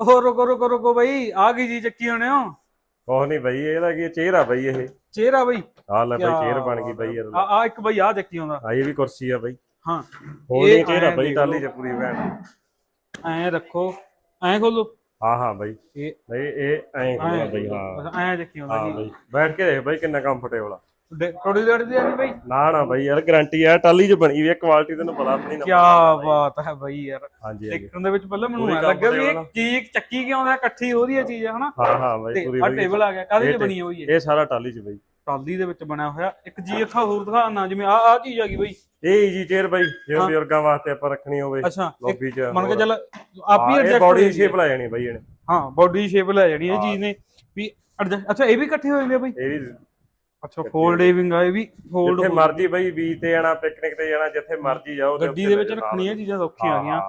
ਉਹ ਰੁਕੋ ਰੁਕੋ ਰੁਕੋ ਬਈ ਆ ਗਈ ਜੀ ਚੱਕੀ ਹੋਣੇ ਹੋ? ਕੋਹ ਨਹੀਂ ਬਈ ਇਹਦਾ ਕੀ ਚਿਹਰਾ ਬਈ ਇਹ? ਚਿਹਰਾ ਬਈ। ਆ ਲੈ ਬਈ ਚੇਅਰ ਬਣ ਗਈ ਬਈ ਯਾਰ ਆ ਆ ਇੱਕ ਬਈ ਆ ਚੱਕੀ ਆਉਂਦਾ। ਆ ਇਹ ਵੀ ਕੁਰਸੀ ਆ ਬਈ। ਹਾਂ। ਹੋਰ ਇਹ ਚਿਹਰਾ ਬਈ ਟਾਲੀ। ਚ ਪੂਰੀ ਭੈਣ ਐਂ ਰੱਖੋ। ਐਂ ਖੋਲੋ। ਹਾਂ ਹਾਂ ਬਈ। ਇਹ ਨਹੀਂ ਇਹ ਐਂ ਹੁੰਦਾ ਬਈ ਹਾਂ। ਐਂ ਚੱਕੀ ਆਉਂਦਾ ਹਾਂ ਬਈ ਬੈਠ ਕੇ ਦੇਖ ਬਈ ਕਿੰਨਾ ਕੰਫਰਟੇਬਲ ਆ। ਥੋੜੀ ਦੇਰ ਦੀ ਆ ਜੀ ਬਈ। ਨਾ ਨਾ ਬਈ ਯਾਰ ਗਾਰੰਟੀ ਆ ਟਾਲੀ ਚ ਬਣੀ ਵੀ ਕੁਆਲਿਟੀ ਤੈਨੂੰ ਪਤਾ ਆਪਣੀ ਨਾ ਕੀ ਬਾਤ ਹੈ ਬਈ ਯਾਰ। ਹਾਂਜੀ ਦੇਖਣ ਦੇ ਵਿੱਚ ਪਹਿਲਾਂ ਮੈਨੂੰ ਲੱਗਿਆ ਵੀ ਇਹ ਚੀਜ਼ ਚੱਕੀ ਕਿਉਂ ਆਉਂਦਾ ਇਕੱਠੀ ਉਹਦੀ ਚੀਜ਼ ਹੈ ਹਨਾ? ਹਾਂ ਹਾਂ ਬਈ ਪੂਰੀ ਆ ਵਧੀਆ ਟੇਬਲ ਆ। ਗਿਆ ਕਾਹਦੇ ਇਹ ਚ ਤੇ- ਬਣੀ ਹੋਈ ਹੈ ਇਹ ਸਾਰਾ ਟਾਲੀ ਚ ਬਈ। ਟਾਲੀ ਦੇ ਵਿੱਚ ਬਣਿਆ ਹੋਇਆ। ਇੱਕ ਜੀ ਅੱਖਾਂ ਹੋਰ ਦਿਖਾ ਨਾ ਜਿਵੇਂ ਆ ਆ ਚੀਜ਼ ਆ ਗਈ ਬਈ। ਇਹ ਈਜੀ ਚੇਅਰ ਬਈ ਜੇ। ਬਜ਼ੁਰਗਾਂ ਵਾਸਤੇ ਆਪਾਂ ਰੱਖਣੀ ਹੋਵੇ ਅੱਛਾ ਲੌਬੀ ਚ ਮੰਨ ਕੇ। ਚੱਲ ਆਪ ਹੀ ਐਡਜਸਟ ਬੋਡੀ ਸ਼ੇਪ ਲੈ ਜਾਣੀ ਬਈ ਇਹਨੇ। ਹਾਂ ਬੋਡੀ ਸ਼ੇਪ ਲੈ ਜਾਣੀ ਇਹ। ਚੀਜ਼ ਨੇ। ਵੀ ਅੱਛਾ ਇਹ ਵੀ ਇਕੱਠੇ ਹੋ ਜਾਂਦੇ ਆ ਬਈ? ਇਹ ਵੀ ਅੱਛਾ ਫੋਲਡੇਵਿੰਗ ਆ ਇਹ ਵੀ ਫੋਲਡ ਜਿੱਥੇ ਮਰਜ਼ੀ ਬਈ ਬੀਚ ਤੇ ਜਾਣਾ ਪਿਕਨਿਕ ਤੇ ਜਾਣਾ ਜਿੱਥੇ ਮਰਜ਼ੀ ਜਾਓ ਗੱਡੀ ਦੇ ਵਿੱਚ ਰੱਖਣੀਆਂ ਚੀਜ਼ਾਂ ਸੌਖੀਆਂ ਆ ਗਈਆਂ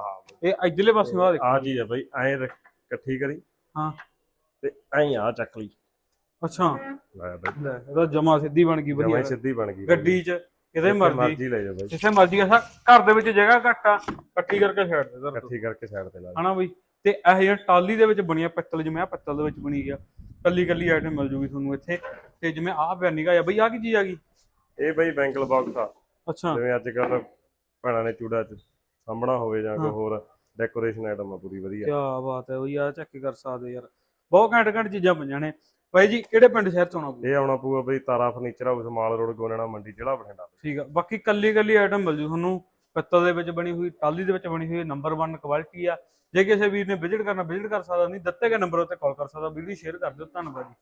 ਇਹ ਇਧਰਲੇ ਪਾਸੇ ਆ ਦੇਖੋ। ਆ ਚੀਜ਼ ਆ ਬਈ ਐਂ ਰੱਖ- ਇਕੱਠੀ ਕਰੀ। ਹਾਂ। ਤੇ ਐਂ ਆ ਚੱਕ ਲਈ। ਅੱਛਾ। ਲੈ ਬਈ। ਲੈ ਇਹਦਾ ਜਮਾ ਸਿੱਧੀ ਬਣ ਗਈ ਜਮਾਂ ਵਧੀਆ ਹੀ ਸਿੱਧੀ ਬਣ ਗਈ। ਗੱਡੀ 'ਚ ਕਿਤੇ ਜਿੱਥੇ ਮਰਜ਼ੀ। ਮਰਜ਼ੀ ਲੈ ਜਾਓ ਬਈ। ਜਿੱਥੇ ਮਰਜ਼ੀ ਅਸਾਂ ਘਰ ਦੇ ਵਿੱਚ ਜਗ੍ਹਾ ਘੱਟ ਆ ਇਕੱਠੀ ਕਰਕੇ ਛੱਡ ਦੇ ਦਰ ਇਕੱਠੀ ਕਰਕੇ ਸਾਈਡ ਤੇ ਲਾ ਹਨਾ ਬਈ? ਤੇ ਇਹ ਜਿਹੜਾ ਟਾਲੀ ਦੇ ਵਿੱਚ ਬਣੀਆਂ ਪਿੱਤਲ ਜਿਵੇਂ ਆ ਪਿੱਤਲ ਦੇ ਵਿੱਚ ਬਣੀ ਗਿਆ ਕੱਲੀ ਕੱਲੀ ਆਈਟਮ ਮਿਲ ਜੂਗੀ ਤੁਹਾਨੂੰ ਇੱਥੇ। ਤੇ ਜਿਵੇਂ ਆਹ ਪਿਆ ਨਿਗਾ ਆ ਬਈ ਆ ਕੀ ਚੀਜ਼ ਆ ਗਈ? ਇਹ ਬਈ ਬੈਂਗਲ ਬਾਕਸ ਆ। ਅੱਛਾ। ਜਿਵੇਂ ਅੱਜ ਕੱਲ ਭੈਣਾਂ ਨੇ ਚੂੜਾ ਚ ਸਾਹਮਣਾ ਹੋਵੇ ਜਾਂ ਕੋਈ ਹਾਂ। ਹੋਰ ਡੈਕੋਰੇਸ਼ਨ ਆਈਟਮ ਆ ਪੂਰੀ ਵਧੀਆ। ਕੀ ਬਾਤ ਹੈ ਬਈ ਆ ਚੈੱਕ ਕਰ ਸਕਦੇ ਯਾਰ। ਬਹੁਤ ਘੈਂਟ ਘੈਂਟ ਚੀਜ਼ਾਂ ਪਈਆਂ ਨੇ। ਬਾਈ ਜੀ ਕਿਹੜੇ ਪਿੰਡ ਸ਼ਹਿਰ ਚ ਆਉਣਾ ਪਊ? ਇਹ ਆਉਣਾ ਪਊਗਾ ਬਈ Tara furniture house mall road Goniana Mandi ਜ਼ਿਲ੍ਹਾ ਬਠਿੰਡਾ। ਠੀਕ ਆ। ਬਾਕੀ ਕੱਲੀ ਕੱਲੀ ਆਈਟਮ ਮਿਲ ਜੂ ਤੁਹਾਨੂੰ। ਪਿੱਤਲ ਦੇ ਵਿੱਚ ਬਣੀ ਹੋਈ ਟਾਲੀ ਦੇ ਵਿੱਚ ਬਣੀ ਹੋਈ ਨੰਬਰ 1 ਕੁਆਲਿਟੀ ਆ। ਜੇ ਕਿਸੇ ਵੀਰ ਨੇ ਵਿਜ਼ਿਟ ਕਰਨਾ ਵਿਜ਼ਿਟ ਕਰ ਸਕਦਾ ਨਹੀਂ ਦਿੱਤੇ ਗਏ ਨੰਬਰ ਉੱਤੇ ਕਾਲ ਕਰ ਸਕਦਾ। ਵੀਡੀਓ ਸ਼ੇਅਰ ਕਰ ਦਿਓ। ਧੰਨਵਾਦ ਜੀ।